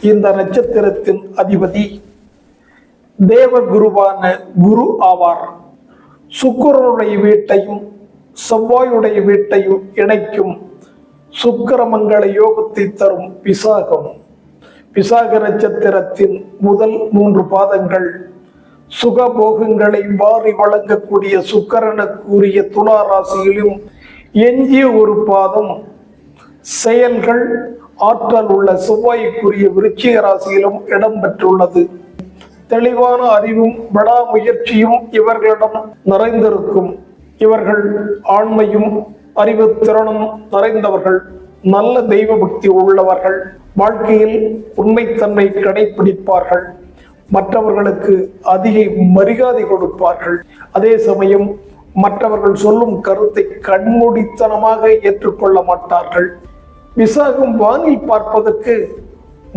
இந்த நட்சத்திரத்தின் அதிபதி தேவ குருவான குரு ஆவார். சுக்கரனுடைய வீட்டையும் செவ்வாயுடைய வீட்டையும் இணைக்கும் சுக்கரமங்கள யோகத்தை தரும் விசாகம் விசாக நட்சத்திரத்தின் முதல் மூன்று பாதங்கள் சுகபோகங்களை வாரி வழங்கக்கூடிய சுக்கரனுக்குரிய துளா ராசியிலும் எஞ்சிய ஒரு பாதம் செயல்கள் ஆற்றல் உள்ள செவ்வாய்க்குரிய விருச்சிக ராசியிலும் இடம்பெற்றுள்ளது தெளிவான அறிவும் விடாமுயற்சியும் இவர்களிடம் நிறைந்திருக்கும். இவர்கள் ஆண்மையும் அறிவு திறனும் நிறைந்தவர்கள் நல்ல தெய்வ பக்தி உள்ளவர்கள் வாழ்க்கையில் உண்மைத்தன்மை கடைபிடிப்பார்கள் மற்றவர்களுக்கு அதிக மரியாதை கொடுப்பார்கள். அதே சமயம் மற்றவர்கள் சொல்லும் கருத்தை கண்மூடித்தனமாக ஏற்றுக்கொள்ள மாட்டார்கள். விசாகம் வானில் பார்ப்பதற்கு